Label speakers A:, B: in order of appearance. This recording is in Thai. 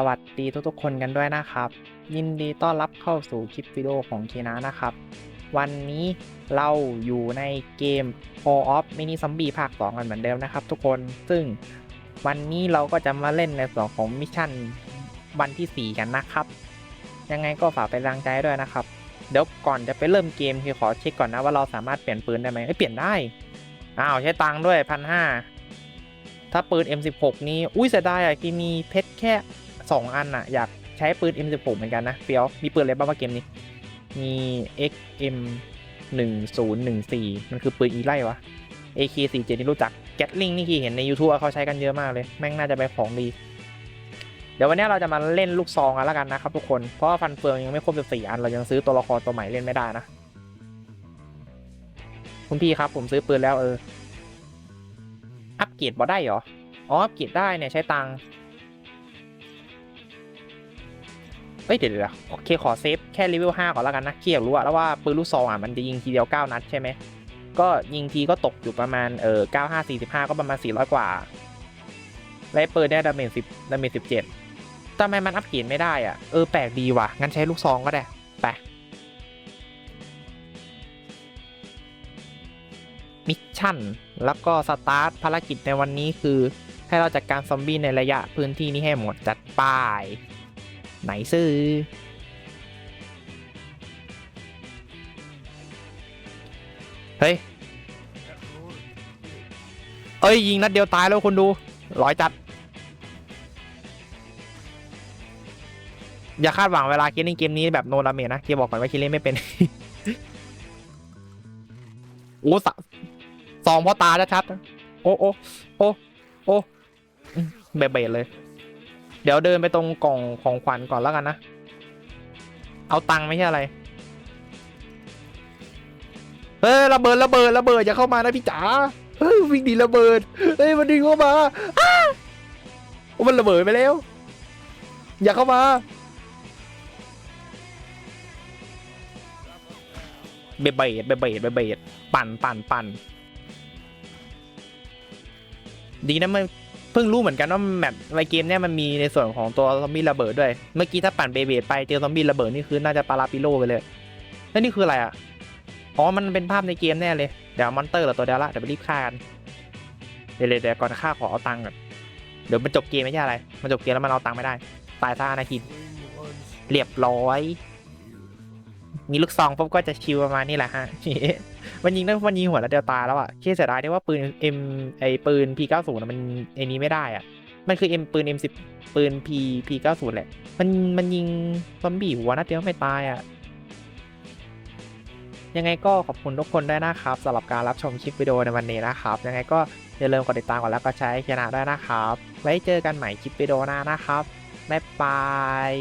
A: สวัสดีทุกๆคนกันด้วยนะครับ ยินดีต้อนรับเข้าสู่คลิปวิดีโอของเคนะนะครับ วันนี้เราอยู่ในเกม Call of Mini Zombie ภาค 2 กันเหมือนเดิมนะครับทุกคนซึ่งวันนี้เราก็จะมาเล่นในส่วนของมิชชั่นวันที่ 4 กันนะครับ ยังไงก็ฝากเป็นกำลังใจด้วยนะครับ เดี๋ยวก่อนจะไปเริ่มเกมคือขอเช็คก่อนนะว่าเราสามารถเปลี่ยนปืนได้ไหมเอ้ยเปลี่ยนได้อ้าวใช้ตังค์ด้วยพันห้าถ้าปืน M16 นี้ อุ้ยเสียดายอะที่มีเพชรแค่ 2 อันอะอยากใช้ปืน M16 เหมือนกันนะเฟียวมีปืนอะไรบ้างวะเกมนี้ มี XM 1014 มันคือปืนอีไล่วะ AK47 นี่รู้จักแกตลิงนี่คือเห็นใน YouTube เขาใช้กันเยอะมากเลย แม่งน่าจะเป็นของดี เดี๋ยววันนี้เราจะมาเล่นลูกซองกันแล้วกันนะครับทุกคน เพราะว่าฟันเฟืองยังไม่ครบ14อัน เรายังซื้อตัวละครตัวใหม่เล่นไม่ได้นะ คุณพี่ครับผมซื้อปืนแล้วเออ อัปเกรดบอได้เหรอ อ๋อ อัปเกรดได้เนี่ยใช้ตัง เอ้ยเดี๋ยวเดี๋ยวโอเคขอเซฟแค่เลเวล5ก่อนแล้วกันนะเคียกรู้อะแล้วว่าปืนลูกซองอะมันจะยิงทีเดียว 9 นัดใช่ไหมก็ยิงทีก็ตกอยู่ประมาณเออ95 45ก็ประมาณ400กว่าและปืนได้ดาเมจ10ดาเมจ17ทำไมมันอัปเกรดไม่ได้อะ เออแปลกดีว่ะ งั้นใช้ลูกซองก็ได้ ไป มิชชั่น แล้วก็สตาร์ทภารกิจในวันนี้คือ ให้เราจัดการซอมบี้ในระยะพื้นที่นี้ให้หมดจัดป้าย ไหนซื้อเฮ้ย เอ้ย ยิงนัดเดียวตายแล้วคุณดูร้อยจัด อย่าคาดหวังเวลาคิดเล่นเกมนี้แบบโนดาเมนะเกียบอกก่อนว่าคิดเล่นไม่เป็น โอ้สสองพ่อตาชัดๆโอ้โอ้โอ้โอ้เบเบเลย เดี๋ยวเดินไปตรงกล่องของขวัญก่อนแล้วกันนะ เอาตังค์ไม่ใช่อะไร เฮ้ยระเบิดระเบิดระเบิดอย่าเข้ามานะพี่จ๋า เฮ้ยวิ่งดีระเบิด เฮ้ยมันดึงเข้ามาอ้ามันระเบิดไปแล้ว อย่าเข้ามาเบเบดเบเบดเบเบดปั่นปั่นปั่นดีนะมัน พิ่งรู้เหมือนกันว่าแมปในเกมเนี้ยมันมีในส่วนของตัวซอมบี้ระเบิดด้วย เมื่อกี้ถ้าปั่นเบเบดไปเจอซอมบี้ระเบิดนี่คือน่าจะปาราปิโลไปเลย แล้วนี่คืออะไรอะ อ๋อ มันเป็นภาพในเกมแน่เลย เดี๋ยวมอนเตอร์เหรอตัวเดียวละ เดี๋ยวไปรีบฆ่ากัน เดี๋ยวเดี๋ยวก่อนฆ่าขอเอาตังค์ก่อน เดี๋ยวมันจบเกมไม่ใช่อะไร มันจบเกมแล้วมันเอาตังค์ไม่ได้ ตายซะนาทีเรียบร้อย มีลูกซองปุ๊บก็จะชิวประมาณนี้แหละฮะ มันยิงได้มันยิงหัวแล้วเดียวตายแล้วอะแค่เสียดายที่ว่าปืน M ไอปืน P90 นะมันไอนี้ไม่ได้อะ มันคือ M ปืน M10 ปืน P P90 แหละ มันมันยิงซอมบี้หัวนัดเดียวไม่ตายอะ ยังไงก็ขอบคุณทุกคนด้วยนะครับสำหรับการรับชมคลิปวิดีโอในวันนี้นะครับ ยังไงก็อย่าลืมกดติดตามก่อนแล้วก็ใช้ชนะด้วยนะครับ ไว้เจอกันใหม่คลิปวิดีโอหน้านะครับบ๊ายบาย